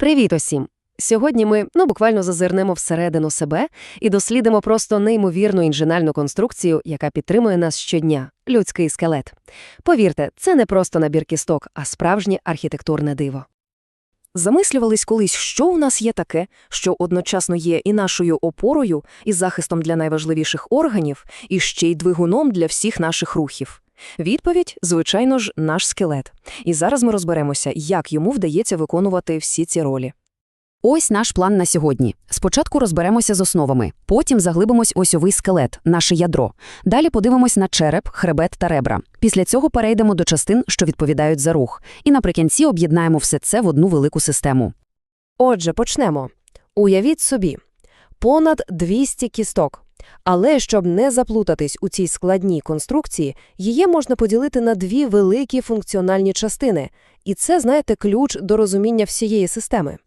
Привіт усім! Сьогодні ми ну буквально зазирнемо всередину себе і дослідимо просто неймовірну інженерну конструкцію, яка підтримує нас щодня людський скелет. Повірте, це не просто набір кісток, а справжнє архітектурне диво. Замислювались колись, що у нас є таке, що одночасно є і нашою опорою, і захистом для найважливіших органів, і ще й двигуном для всіх наших рухів. Відповідь, звичайно ж, наш скелет. І зараз ми розберемося, як йому вдається виконувати всі ці ролі. Ось наш план на сьогодні. Спочатку розберемося з основами, потім заглибимось осьовий скелет, наше ядро. Далі подивимось на череп, хребет та ребра. Після цього перейдемо до частин, що відповідають за рух. І наприкінці об'єднаємо все це в одну велику систему. Отже, почнемо. Уявіть собі, понад 200 кісток. Але щоб не заплутатись у цій складній конструкції, її можна поділити на дві великі функціональні частини. І це, знаєте, ключ до розуміння всієї системи.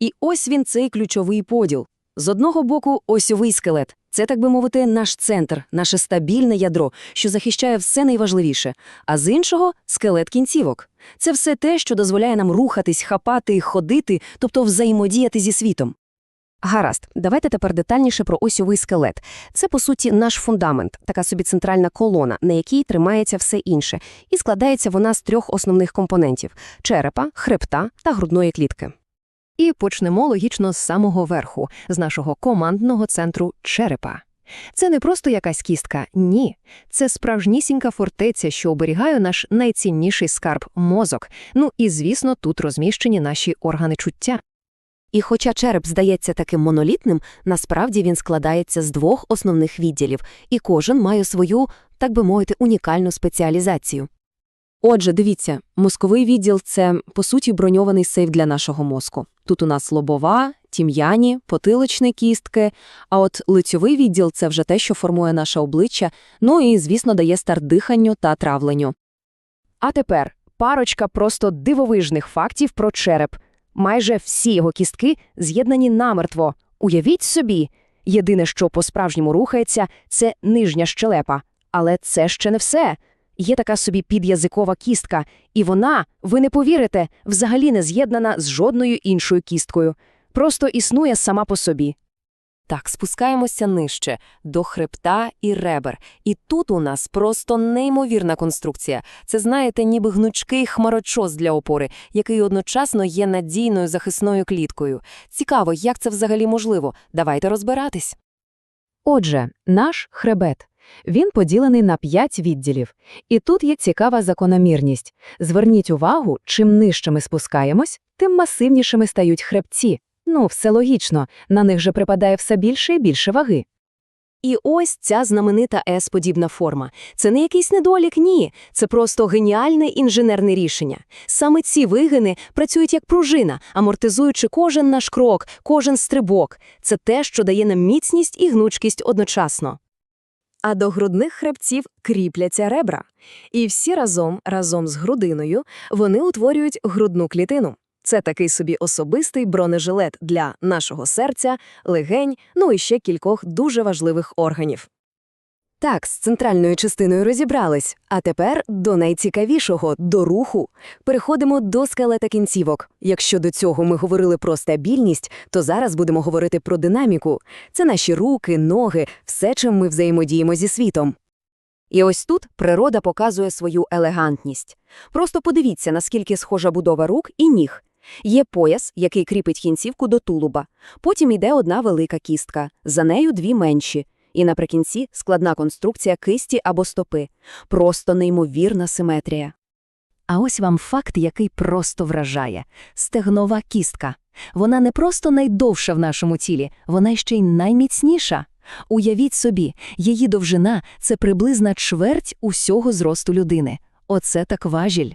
І ось він цей ключовий поділ. З одного боку осьовий скелет. Це, так би мовити, наш центр, наше стабільне ядро, що захищає все найважливіше. А з іншого – скелет кінцівок. Це все те, що дозволяє нам рухатись, хапати, ходити, тобто взаємодіяти зі світом. Гаразд, давайте тепер детальніше про осьовий скелет. Це, по суті, наш фундамент, така собі центральна колона, на якій тримається все інше, і складається вона з трьох основних компонентів – черепа, хребта та грудної клітки. І почнемо логічно з самого верху, з нашого командного центру черепа. Це не просто якась кістка, ні. Це справжнісінька фортеця, що оберігає наш найцінніший скарб – мозок. Ну і, звісно, тут розміщені наші органи чуття. І хоча череп здається таким монолітним, насправді він складається з двох основних відділів, і кожен має свою, так би мовити, унікальну спеціалізацію. Отже, дивіться, мозковий відділ – це, по суті, броньований сейф для нашого мозку. Тут у нас лобова, тім'яні, потиличні кістки, а от лицьовий відділ – це вже те, що формує наше обличчя, ну і, звісно, дає старт диханню та травленню. А тепер парочка просто дивовижних фактів про череп. Майже всі його кістки з'єднані намертво. Уявіть собі, єдине, що по-справжньому рухається, це нижня щелепа. Але це ще не все. Є така собі під'язикова кістка, і вона, ви не повірите, взагалі не з'єднана з жодною іншою кісткою. Просто існує сама по собі. Так, спускаємося нижче, до хребта і ребер. І тут у нас просто неймовірна конструкція. Це, знаєте, ніби гнучкий хмарочос для опори, який одночасно є надійною захисною кліткою. Цікаво, як це взагалі можливо. Давайте розбиратись. Отже, наш хребет. Він поділений на п'ять відділів. І тут є цікава закономірність. Зверніть увагу, чим нижче ми спускаємось, тим масивнішими стають хребці. Ну, все логічно, на них же припадає все більше і більше ваги. І ось ця знаменита С-подібна форма. Це не якийсь недолік, ні. Це просто геніальне інженерне рішення. Саме ці вигини працюють як пружина, амортизуючи кожен наш крок, кожен стрибок. Це те, що дає нам міцність і гнучкість одночасно. А до грудних хребців кріпляться ребра. І всі разом, разом з грудиною, вони утворюють грудну клітину. Це такий собі особистий бронежилет для нашого серця, легень, ну і ще кількох дуже важливих органів. Так, з центральною частиною розібрались, а тепер до найцікавішого – до руху. Переходимо до скелета кінцівок. Якщо до цього ми говорили про стабільність, то зараз будемо говорити про динаміку. Це наші руки, ноги, все, чим ми взаємодіємо зі світом. І ось тут природа показує свою елегантність. Просто подивіться, наскільки схожа будова рук і ніг. Є пояс, який кріпить кінцівку до тулуба. Потім йде одна велика кістка, за нею дві менші. І наприкінці складна конструкція кисті або стопи. Просто неймовірна симетрія. А ось вам факт, який просто вражає. Стегнова кістка. Вона не просто найдовша в нашому тілі, вона ще й найміцніша. Уявіть собі, її довжина – це приблизна чверть усього зросту людини. Оце так важіль.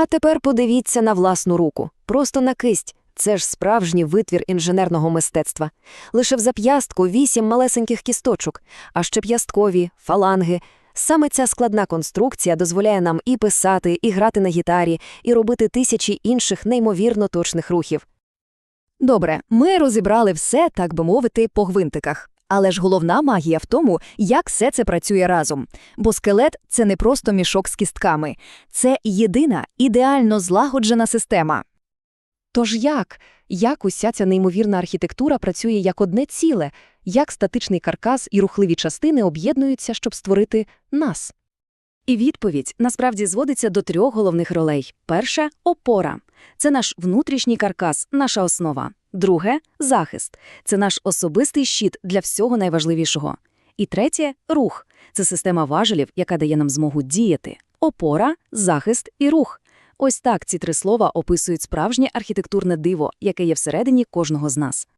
А тепер подивіться на власну руку. Просто на кисть. Це ж справжній витвір інженерного мистецтва. Лише в зап'ястку вісім малесеньких кісточок, а щеп'ясткові, фаланги. Саме ця складна конструкція дозволяє нам і писати, і грати на гітарі, і робити тисячі інших неймовірно точних рухів. Добре, ми розібрали все, так би мовити, по гвинтиках. Але ж головна магія в тому, як все це працює разом. Бо скелет це не просто мішок з кістками, це єдина, ідеально злагоджена система. Тож як? Як уся ця неймовірна архітектура працює як одне ціле? Як статичний каркас і рухливі частини об'єднуються, щоб створити нас? І відповідь насправді зводиться до трьох головних ролей. Перше – опора. Це наш внутрішній каркас, наша основа. Друге – захист. Це наш особистий щит для всього найважливішого. І третє – рух. Це система важелів, яка дає нам змогу діяти. Опора, захист і рух. Ось так ці три слова описують справжнє архітектурне диво, яке є всередині кожного з нас.